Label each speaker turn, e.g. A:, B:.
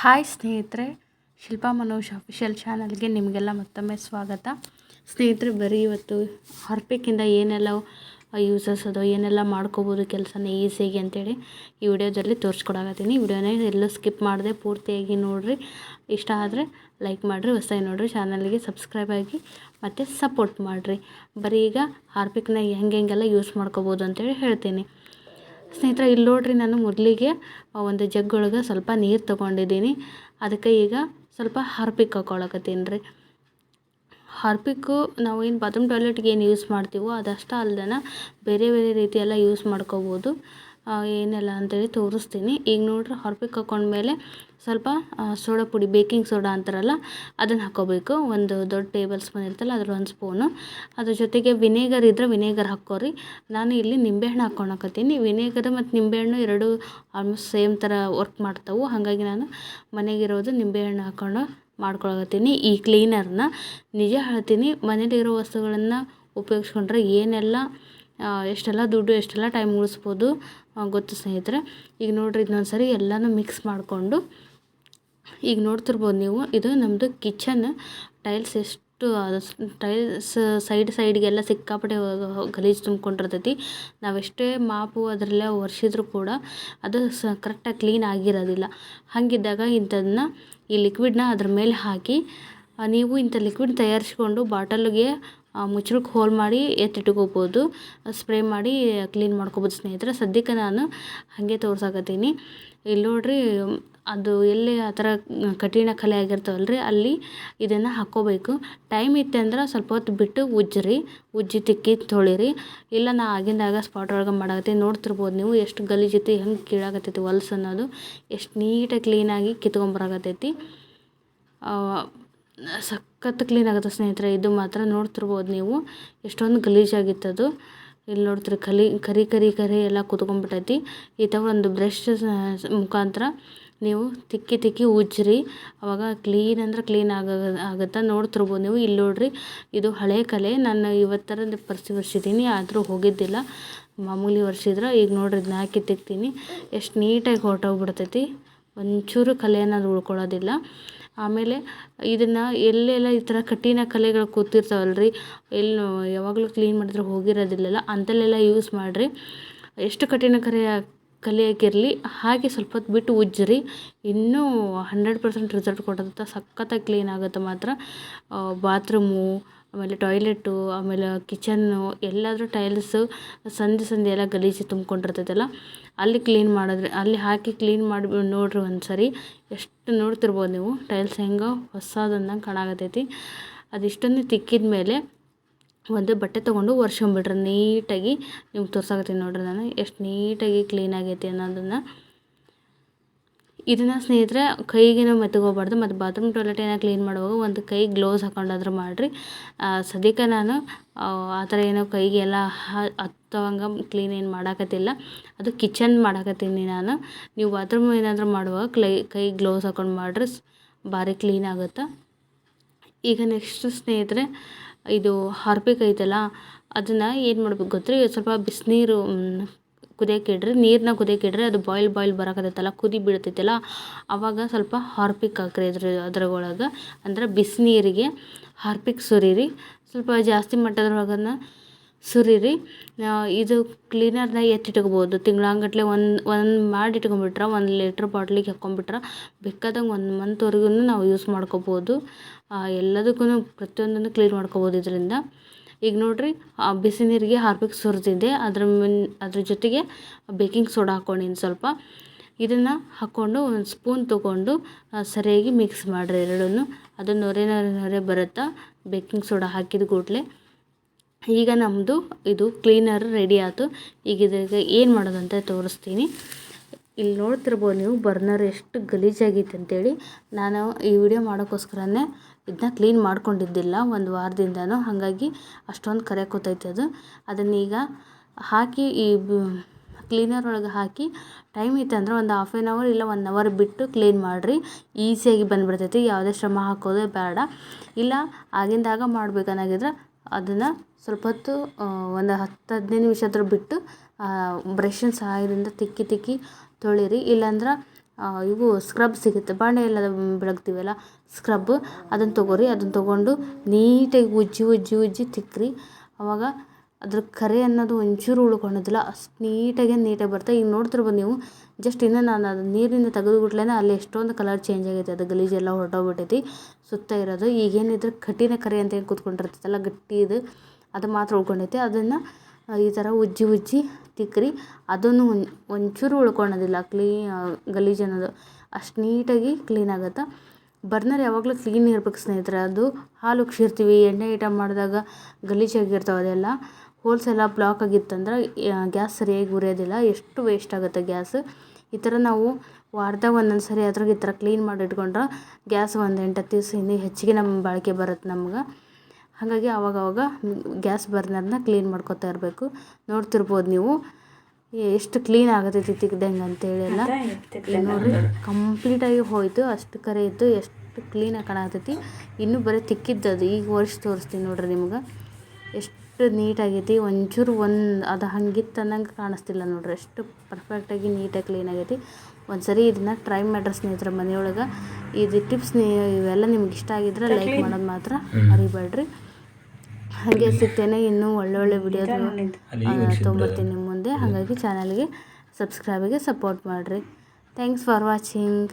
A: Hi ಸ್ನೇಹಿತರೆ, Shilpa Manoj official ಚಾನಲ್ಗೆ ನಿಮಗೆಲ್ಲ ಮತ್ತೊಮ್ಮೆ ಸ್ವಾಗತ. ಸ್ನೇಹಿತರೆ, ಬರೀ ಇವತ್ತು ಹಾರ್ಪಿಕ್ಕಿಂದ ಏನೆಲ್ಲ ಯೂಸಸ್ ಅದು, ಏನೆಲ್ಲ ಮಾಡ್ಕೋಬೋದು ಕೆಲಸನ ಈಸಿಯಾಗಿ ಅಂತೇಳಿ ಈ ವಿಡಿಯೋದಲ್ಲಿ ತೋರಿಸ್ಕೊಡಕತ್ತೀನಿ. ವಿಡಿಯೋನ ಎಲ್ಲೂ ಸ್ಕಿಪ್ ಮಾಡದೆ ಪೂರ್ತಿಯಾಗಿ ನೋಡಿರಿ. ಇಷ್ಟ ಆದರೆ ಲೈಕ್ ಮಾಡಿರಿ, ಹೊಸದಾಗಿ ನೋಡಿರಿ ಚಾನಲ್ಗೆ ಸಬ್ಸ್ಕ್ರೈಬ್ ಆಗಿ ಮತ್ತು ಸಪೋರ್ಟ್ ಮಾಡಿರಿ. ಬರೀ ಈಗ ಹಾರ್ಪಿಕ್ನ ಹೆಂಗೆ ಹೆಂಗೆಲ್ಲ ಯೂಸ್ ಮಾಡ್ಕೋಬೋದು ಅಂತೇಳಿ ಹೇಳ್ತೀನಿ. ಸ್ನೇಹಿತರೆ, ಇಲ್ಲಿ ನೋಡ್ರಿ ನಾನು ಮೊದಲಿಗೆ ಒಂದು ಜಗ್ಗೊಳಗೆ ಸ್ವಲ್ಪ ನೀರು ತೊಗೊಂಡಿದ್ದೀನಿ. ಅದಕ್ಕೆ ಈಗ ಸ್ವಲ್ಪ ಹಾರ್ಪಿಕ್ ಹಾಕ್ಕೊಳಕತ್ತೀನಿ ರೀ ಹಾರ್ಪಿಕ್ಕು ನಾವು ಏನು ಬಾತ್ರೂಮ್ ಟಾಯ್ಲೆಟ್ಗೆ ಏನು ಯೂಸ್ ಮಾಡ್ತೀವೋ ಅದಷ್ಟೇ ಅಲ್ಲದೆ ಬೇರೆ ಬೇರೆ ರೀತಿಯೆಲ್ಲ ಯೂಸ್ ಮಾಡ್ಕೋಬೋದು. ಏನೆಲ್ಲ ಅಂತೇಳಿ ತೋರಿಸ್ತೀನಿ. ಈಗ ನೋಡ್ರಿ, ಹಾರ್ಪಿಕ್ ಹಾಕ್ಕೊಂಡ್ಮೇಲೆ ಸ್ವಲ್ಪ ಸೋಡಾ ಪುಡಿ, ಬೇಕಿಂಗ್ ಸೋಡಾ ಅಂತಾರಲ್ಲ, ಅದನ್ನು ಹಾಕ್ಕೋಬೇಕು ಒಂದು ದೊಡ್ಡ ಟೇಬಲ್ ಸ್ಪೂನ್ ಇರ್ತಲ್ಲ ಅದ್ರ ಒಂದು ಸ್ಪೂನು. ಅದ್ರ ಜೊತೆಗೆ ವಿನೇಗರ್ ಇದ್ದರೆ ವಿನೇಗರ್ ಹಾಕ್ಕೋರಿ. ನಾನು ಇಲ್ಲಿ ನಿಂಬೆಹಣ್ಣು ಹಾಕ್ಕೊಳಕತ್ತೀನಿ ವಿನೇಗರ್ ಮತ್ತು ನಿಂಬೆಹಣ್ಣು ಎರಡು ಆಲ್ಮೋಸ್ಟ್ ಸೇಮ್ ಥರ ವರ್ಕ್ ಮಾಡ್ತಾವೆ. ಹಾಗಾಗಿ ನಾನು ಮನೆಗಿರೋದು ನಿಂಬೆಹಣ್ಣು ಹಾಕ್ಕೊಂಡು ಮಾಡ್ಕೊಳಕತ್ತೀನಿ. ಈ ಕ್ಲೀನರ್ನ ನಿಜ ಹೇಳ್ತೀನಿ, ಮನೇಲಿರೋ ವಸ್ತುಗಳನ್ನು ಉಪಯೋಗಿಸ್ಕೊಂಡ್ರೆ ಏನೆಲ್ಲ ಎಷ್ಟೆಲ್ಲ ದುಡ್ಡು, ಎಷ್ಟೆಲ್ಲ ಟೈಮ್ ಉಳಿಸ್ಬೋದು ಗೊತ್ತು ಸ್ನೇಹಿತರೆ. ಈಗ ನೋಡಿರಿ ಇದನ್ನೊಂದು ಸರಿ ಎಲ್ಲನೂ ಮಿಕ್ಸ್ ಮಾಡಿಕೊಂಡು ಈಗ ನೋಡ್ತಿರ್ಬೋದು ನೀವು, ಇದು ನಮ್ಮದು ಕಿಚನ್ ಟೈಲ್ಸ್ ಎಷ್ಟು ಟೈಲ್ಸ್ ಸೈಡ್ ಸೈಡ್ಗೆಲ್ಲ ಸಿಕ್ಕಾಪಟ್ಟೆ ಗಲೀಜು ತುಂಬ್ಕೊಂಡಿರ್ತೈತಿ. ನಾವೆಷ್ಟೇ ಮಾಪು ಅದರಲ್ಲೇ ಒರೆಸಿದ್ರು ಕೂಡ ಅದು ಸ ಕರೆಕ್ಟಾಗಿ ಕ್ಲೀನ್ ಆಗಿರೋದಿಲ್ಲ. ಹಾಗಿದ್ದಾಗ ಇಂಥದನ್ನ ಈ ಲಿಕ್ವಿಡ್ನ ಅದ್ರ ಮೇಲೆ ಹಾಕಿ ನೀವು ಇಂಥ ಲಿಕ್ವಿಡ್ ತಯಾರಿಸ್ಕೊಂಡು ಬಾಟಲ್ಗೆ ಮುಚ್ಚಳಕ್ಕೆ ಹೋಲ್ ಮಾಡಿ ಎತ್ತಿಟ್ಕೋಬೋದು. ಸ್ಪ್ರೇ ಮಾಡಿ ಕ್ಲೀನ್ ಮಾಡ್ಕೋಬೋದು ಸ್ನೇಹಿತರೆ. ಸದ್ಯಕ್ಕೆ ನಾನು ಹಾಗೆ ತೋರ್ಸಾಕತ್ತೀನಿ. ಇಲ್ಲಿ ನೋಡ್ರಿ, ಅದು ಎಲ್ಲಿ ಆ ಥರ ಕಠಿಣ ಕಲೆ ಆಗಿರ್ತಾವಲ್ಲ ರೀ ಅಲ್ಲಿ ಇದನ್ನು ಹಾಕ್ಕೋಬೇಕು. ಟೈಮ್ ಇತ್ತಂದ್ರೆ ಸ್ವಲ್ಪ ಹೊತ್ತು ಬಿಟ್ಟು ಉಜ್ಜಿರಿ. ಉಜ್ಜಿ ತಿಕ್ಕಿ ತೊಳಿರಿ. ಇಲ್ಲ, ನಾ ಆಗಿಂದಾಗ ಸ್ಪಾಟ್ ಒಳಗೆ ಮಾಡಕತ್ತೀನಿ. ನೋಡ್ತಿರ್ಬೋದು ನೀವು ಎಷ್ಟು ಗಲೀಜೈತಿ ಹೆಂಗೆ ಕೀಳಾಕತ್ತೈತಿ ಹೊಲ್ಸು ಅನ್ನೋದು. ಎಷ್ಟು ನೀಟಾಗಿ ಕ್ಲೀನಾಗಿ ಕಿತ್ಕೊಂಬರಾಕತ್ತೈತಿ. ಸಖತ್ ಕ್ಲೀನ್ ಆಗುತ್ತೆ ಸ್ನೇಹಿತರೆ, ಇದು ಮಾತ್ರ ನೋಡ್ತಿರ್ಬೋದು ನೀವು. ಎಷ್ಟೊಂದು ಗಲೀಜಾಗಿತ್ತದು ಇಲ್ಲಿ ನೋಡ್ತೀರಿ ಕಲಿ, ಕರಿ ಕರಿ ಕರಿ ಎಲ್ಲ ಕುತ್ಕೊಂಡ್ಬಿಟ್ಟೈತಿ ಈ ಥರ ಒಂದು ಬ್ರಷ್ ಮುಖಾಂತರ ನೀವು ತಿಕ್ಕಿ ತಿಕ್ಕಿ ಉಜ್ಜಿರಿ. ಅವಾಗ ಕ್ಲೀನ್ ಅಂದ್ರೆ ಕ್ಲೀನ್ ಆಗ, ಆಗುತ್ತೆ ನೋಡ್ತಿರ್ಬೋದು ನೀವು. ಇಲ್ಲಿ ನೋಡ್ರಿ, ಇದು ಹಳೆ ಕಲೆ. ನಾನು ಇವತ್ತರ ಪರ್ಸಿ ವರ್ಷಿದ್ದೀನಿ ಆದರೂ ಹೋಗಿದ್ದಿಲ್ಲ. ಮಾಮೂಲಿ ಒರೆಸಿದ್ರೆ, ಈಗ ನೋಡ್ರಿ ಇದನ್ನ ಹಾಕಿ ತಿಕ್ತೀನಿ. ಎಷ್ಟು ನೀಟಾಗಿ ಹೊರಟೋಗ್ಬಿಡ್ತೈತಿ. ಒಂಚೂರು ಕಲೆಯನ್ನು ಅನ್ನೋದು ಉಳ್ಕೊಳ್ಳೋದಿಲ್ಲ. ಆಮೇಲೆ ಇದನ್ನು ಎಲ್ಲೆಲ್ಲ ಈ ಥರ ಕಠಿಣ ಕಲೆಗಳು ಕೂತಿರ್ತಾವಲ್ಲ ರೀ ಎಲ್ಲಿ ಯಾವಾಗಲೂ ಕ್ಲೀನ್ ಮಾಡಿದ್ರೆ ಹೋಗಿರೋದಿಲ್ಲಲ್ಲ, ಅಂಥಲ್ಲೆಲ್ಲ ಯೂಸ್ ಮಾಡಿರಿ. ಎಷ್ಟು ಕಠಿಣ ಕಲೆ ಆಗಿರಲಿ, ಹಾಗೆ ಸ್ವಲ್ಪ ಹೊತ್ತು ಬಿಟ್ಟು ಉಜ್ಜಿರಿ. ಇನ್ನೂ ಹಂಡ್ರೆಡ್ ಪರ್ಸೆಂಟ್ ರಿಸಲ್ಟ್ ಕೊಡುತ್ತೆ ಸಖತ್ತಾಗಿ ಕ್ಲೀನ್ ಆಗುತ್ತೆ ಮಾತ್ರ. ಬಾತ್ರೂಮು ಆಮೇಲೆ ಟಾಯ್ಲೆಟು ಆಮೇಲೆ ಕಿಚನ್ನು, ಎಲ್ಲಾದರೂ ಟೈಲ್ಸು ಸಂಧಿ ಸಂಜೆ ಎಲ್ಲ ಗಲೀಜು ತುಂಬ್ಕೊಂಡಿರ್ತೈತಲ್ಲ, ಅಲ್ಲಿ ಕ್ಲೀನ್ ಮಾಡಿದ್ರೆ, ಅಲ್ಲಿ ಹಾಕಿ ಕ್ಲೀನ್ ಮಾಡಿ ನೋಡಿರಿ ಒಂದು ಸರಿ ಎಷ್ಟು ನೋಡ್ತಿರ್ಬೋದು ನೀವು, ಟೈಲ್ಸ್ ಹೆಂಗೆ ಹೊಸದಂದಂಗೆ ಕಾಣಾಕತ್ತೈತಿ. ಅದಿಷ್ಟನ್ನು ತಿಕ್ಕಿದ ಮೇಲೆ ಒಂದು ಬಟ್ಟೆ ತೊಗೊಂಡು ಒರ್ಸ್ಕೊಂಬಿಡ್ರಿ, ನೀಟಾಗಿ ನಿಮ್ಗೆ ತೋರ್ಸಾಕತ್ತೀನಿ ನೋಡಿರಿ ನಾನು, ಎಷ್ಟು ನೀಟಾಗಿ ಕ್ಲೀನ್ ಆಗೈತಿ ಅನ್ನೋದನ್ನು. ಇದನ್ನು ಸ್ನೇಹಿತರೆ ಕೈಗೆ ನಾವು ಮೆತ್ತಗೋಗ್ಬಾರ್ದು, ಮತ್ತು ಬಾತ್ರೂಮ್ ಟಾಯ್ಲೆಟ್ ಏನೋ ಕ್ಲೀನ್ ಮಾಡುವಾಗ ಒಂದು ಕೈ ಗ್ಲೌಸ್ ಹಾಕೊಂಡಾದ್ರೂ ಮಾಡಿರಿ. ಸದ್ಯಕ್ಕೆ ನಾನು, ಆ ಥರ ಏನೋ ಕೈಗೆಲ್ಲ ಹತ್ತವಂಗ ಕ್ಲೀನ್ ಏನು ಮಾಡಾಕತ್ತಿಲ್ಲ. ಅದು ಕಿಚನ್ ಮಾಡಾಕತ್ತೀನಿ ನಾನು. ನೀವು ಬಾತ್ರೂಮ್ ಏನಾದರೂ ಮಾಡುವಾಗ ಕ್ಲೈ, ಕೈ ಗ್ಲೋಸ್ ಹಾಕೊಂಡು ಮಾಡಿರಿ ಭಾರಿ ಕ್ಲೀನ್ ಆಗುತ್ತೆ. ಈಗ ನೆಕ್ಸ್ಟ್ ಸ್ನೇಹಿತರೆ, ಇದು ಹಾರ್ಪಿಕ್ ಐತಲ್ಲ, ಅದನ್ನು ಏನು ಮಾಡಬೇಕು ಗೊತ್ತಿರಿ? ಸ್ವಲ್ಪ ಬಿಸಿನೀರು ಕುದಿಯೋಕೆ ಇಡ್ರಿ ನೀರನ್ನ ಕುದಿಯೋಕೆ ಇಡ್ರಿ, ಅದು ಬಾಯ್ಲ್ ಬಾಯ್ಲ್ ಬರಕತ್ತೈತಲ್ಲ ಕುದಿ ಬಿಡ್ತೈತಲ್ಲ ಆವಾಗ ಸ್ವಲ್ಪ ಹಾರ್ಪಿಕ್ ಹಾಕ್ರಿ ಅದ್ರ ಅದ್ರೊಳಗೆ ಅಂದ್ರೆ ಬಿಸಿನೀರಿಗೆ ಹಾರ್ಪಿಕ್ ಸುರಿರಿ. ಸ್ವಲ್ಪ ಜಾಸ್ತಿ ಮಟ್ಟದ್ರೊಳಗನ್ನು ಸುರಿರಿ. ಇದು ಕ್ಲೀನರ್ನ ಎತ್ತಿಟ್ಕೋಬೋದು. ತಿಂಗಳಾಂಗಟ್ಲೆ ಒಂದು ಒಂದು ಮಾಡಿ ಇಟ್ಕೊಂಡ್ಬಿಟ್ರೆ ಒಂದು ಲೀಟ್ರ್ ಬಾಟ್ಲಿಗೆ ಹಾಕ್ಕೊಂಬಿಟ್ರೆ ಬೇಕಾದಂಗೆ ಒಂದು ಮಂತ್ವರೆಗೂ ನಾವು ಯೂಸ್ ಮಾಡ್ಕೋಬೋದು. ಎಲ್ಲದಕ್ಕೂ ಪ್ರತಿಯೊಂದನ್ನು ಕ್ಲೀನ್ ಮಾಡ್ಕೋಬೋದು ಇದರಿಂದ. ಈಗ ನೋಡಿರಿ ಬಿಸಿ ನೀರಿಗೆ ಹಾರ್ಪಿಕ್ ಸುರಿದಿದ್ದೆ ಅದ್ರ ಅದ್ರ ಜೊತೆಗೆ ಬೇಕಿಂಗ್ ಸೋಡಾ ಹಾಕ್ಕೊಂಡಿನಿ ಸ್ವಲ್ಪ. ಇದನ್ನು ಹಾಕ್ಕೊಂಡು ಒಂದು ಸ್ಪೂನ್ ತೊಗೊಂಡು ಸರಿಯಾಗಿ ಮಿಕ್ಸ್ ಮಾಡಿರಿ ಎರಡನ್ನೂ. ಅದು ನೊರೆ ನೊರೆ ನೊರೆ ಬರುತ್ತಾ? ಬೇಕಿಂಗ್ ಸೋಡಾ ಹಾಕಿದ ಕೂಡಲೇ. ಈಗ ನಮ್ಮದು ಇದು ಕ್ಲೀನರ್ ರೆಡಿ ಆಯಿತು ಈಗ ಇದಕ್ಕೆ ಏನು ಮಾಡೋದು ಅಂತ ತೋರಿಸ್ತೀನಿ. ಇಲ್ಲಿ ನೋಡ್ತಿರ್ಬೋದು ನೀವು ಬರ್ನರ್ ಎಷ್ಟು ಗಲೀಜಾಗೈತೆ ಅಂತೇಳಿ. ನಾನು ಈ ವಿಡಿಯೋ ಮಾಡೋಕ್ಕೋಸ್ಕರನೇ ಇದನ್ನ ಕ್ಲೀನ್ ಮಾಡ್ಕೊಂಡಿದ್ದಿಲ್ಲ ಒಂದು ವಾರದಿಂದನೂ. ಹಾಗಾಗಿ ಅಷ್ಟೊಂದು ಕರೆ ಕೂತೈತೆ ಅದು. ಅದನ್ನೀಗ ಹಾಕಿ ಈ ಕ್ಲೀನರ್ ಒಳಗೆ ಹಾಕಿ ಟೈಮ್ ಇತ್ತಂದ್ರೆ ಒಂದು ಹಾಫ್ ಆನ್ ಅವರ್ ಇಲ್ಲ ಒನ್ ಅವರ್ ಬಿಟ್ಟು ಕ್ಲೀನ್ ಮಾಡಿರಿ. ಈಸಿಯಾಗಿ ಬಂದುಬಿಡ್ತೈತಿ. ಯಾವುದೇ ಶ್ರಮ ಹಾಕೋದೇ ಬೇಡ. ಇಲ್ಲ, ಆಗಿಂದಾಗ ಮಾಡ್ಬೇಕನ್ನಾಗಿದ್ರೆ ಅದನ್ನು ಸ್ವಲ್ಪ ಹೊತ್ತು ಒಂದು ಹತ್ತು ಹದಿನೈದು ನಿಮಿಷ ಆದರೂ ಬಿಟ್ಟು ಬ್ರಷನ್ ಸಹಾಯದಿಂದ ತಿಕ್ಕಿ ತಿಕ್ಕಿ ತೊಳೀರಿ. ಇಲ್ಲಾಂದ್ರೆ ಇವು ಸ್ಕ್ರಬ್ ಸಿಗುತ್ತೆ. ಬಾಂಡೆ ಎಲ್ಲ ಬೆಳಗ್ತೀವಲ್ಲ ಸ್ಕ್ರಬ್ ಅದನ್ನು ತೊಗೋರಿ. ಅದನ್ನು ತೊಗೊಂಡು ನೀಟಾಗಿ ಉಜ್ಜಿ ಉಜ್ಜಿ ಉಜ್ಜಿ ತಿಕ್ಕಿರಿ ಅವಾಗ ಅದ್ರ ಕರೆ ಅನ್ನೋದು ಒಂಚೂರು ಉಳ್ಕೊಂಡಿದ್ದಿಲ್ಲ ಅಷ್ಟು ನೀಟಾಗಿ ನೀಟಾಗಿ ಬರುತ್ತೆ ಈಗ ನೋಡ್ತಿರ್ಬೋದು ನೀವು ಜಸ್ಟ್ ಇನ್ನೂ ನಾನು ಅದು ನೀರಿಂದ ತೆಗೆದು ಬಿಟ್ಲೇ ಅಲ್ಲಿ ಎಷ್ಟೊಂದು ಕಲರ್ ಚೇಂಜ್ ಆಗೈತೆ. ಅದು ಗಲೀಜೆಲ್ಲ ಹೊರಟೋಗ್ಬಿಟ್ಟೈತಿ ಸುತ್ತ ಇರೋದು. ಈಗೇನಿದ್ರೆ ಕಠಿಣ ಕರೆ ಅಂತ ಏನು ಕೂತ್ಕೊಂಡಿರ್ತೈತಲ್ಲ ಗಟ್ಟಿ ಇದು. ಅದು ಮಾತ್ರ ಉಳ್ಕೊಂಡೈತೆ ಅದನ್ನು ಈ ಥರ ಉಜ್ಜಿ ಉಜ್ಜಿ ತಿಕ್ಕಿರಿ ಅದನ್ನು ಒಂಚೂರು ಉಳ್ಕೊಳೋದಿಲ್ಲ ಕ್ಲೀ ಗಲೀಜು ಅನ್ನೋದು. ಅಷ್ಟು ನೀಟಾಗಿ ಕ್ಲೀನ್ ಆಗುತ್ತೆ? ಬರ್ನರ್ ಯಾವಾಗಲೂ ಕ್ಲೀನ್ ಇರ್ಬೇಕು ಸ್ನೇಹಿತರೆ. ಅದು ಹಾಲು ಉಕ್ಷಿರ್ತೀವಿ ಎಣ್ಣೆ ಐಟಮ್ ಮಾಡಿದಾಗ ಗಲೀಜಾಗಿರ್ತಾವೆ ಅದೆಲ್ಲ. ಹೋಲ್ಸ್ ಎಲ್ಲ ಬ್ಲಾಕ್ ಆಗಿತ್ತಂದ್ರೆ ಗ್ಯಾಸ್ ಸರಿಯಾಗಿ ಉರಿಯೋದಿಲ್ಲ. ಎಷ್ಟು ವೇಸ್ಟ್ ಆಗುತ್ತೆ ಗ್ಯಾಸ್? ಈ ಥರ ನಾವು ವಾರದಾಗ ಒಂದೊಂದು ಸರಿ ಅದ್ರಾಗ ಈ ಥರ ಕ್ಲೀನ್ ಮಾಡಿ ಇಟ್ಕೊಂಡ್ರೆ ಗ್ಯಾಸ್ ಒಂದು ಎಂಟತ್ತು ದಿವಸ ಇನ್ನೂ ಹೆಚ್ಚಿಗೆ ನಮ್ಮ ಬಾಳಿಕೆ ಬರುತ್ತೆ ನಮ್ಗೆ. ಹಾಗಾಗಿ ಆವಾಗವಾಗ ಗ್ಯಾಸ್ ಬರ್ನರ್ನ ಕ್ಲೀನ್ ಮಾಡ್ಕೊತಾ ಇರಬೇಕು. ನೋಡ್ತಿರ್ಬೋದು ನೀವು. ಎಷ್ಟು ಕ್ಲೀನ್ ಆಗತೈತಿ ತಿಕ್ಕದಂಗೆ ಅಂತೇಳಿ ಎಲ್ಲ ನೋಡಿರಿ ಕಂಪ್ಲೀಟಾಗಿ ಹೋಯಿತು. ಅಷ್ಟು ಕರೆ ಇತ್ತು. ಎಷ್ಟು ಕ್ಲೀನಾಗಿ ಕಾಣತೈತಿ ಇನ್ನೂ ಬರೀ ತಿಕ್ಕಿದ್ದದು. ಈಗ ವರ್ಷ ತೋರಿಸ್ತೀನಿ ನೋಡ್ರಿ ನಿಮ್ಗೆ. ಎಷ್ಟು ನೀಟಾಗೈತಿ. ಒಂಚೂರು ಒಂದು ಅದು ಹಂಗಿತ್ತು ಅನ್ನಂಗೆ ಕಾಣಿಸ್ತಿಲ್ಲ ನೋಡ್ರಿ. ಎಷ್ಟು ಪರ್ಫೆಕ್ಟಾಗಿ ನೀಟಾಗಿ ಕ್ಲೀನ್ ಆಗೈತಿ. ಒಂದು ಸರಿ ಇದನ್ನ ಟ್ರೈ ಮಾಡ್ರಿ ಸ್ನೇಹಿತರ ಮನೆಯೊಳಗೆ. ಇದು ಟಿಪ್ಸ್ ಇವೆಲ್ಲ ನಿಮ್ಗೆ ಇಷ್ಟ ಆಗಿದ್ರೆ ಲೈಕ್ ಮಾಡೋದು ಮಾತ್ರ ಮರಿಬೇಡ್ರಿ. ಹಾಗೆ ಸಿಗ್ತೇನೆ ಇನ್ನೂ ಒಳ್ಳೊಳ್ಳೆ ವಿಡಿಯೋ ತೊಗೊಂಬರ್ತೀನಿ ನಿಮ್ಮ ಮುಂದೆ ಹಾಗಾಗಿ ಚಾನಲ್ಗೆ ಸಬ್ಸ್ಕ್ರೈಬಿಗೆ ಸಪೋರ್ಟ್ ಮಾಡಿರಿ. Thanks for watching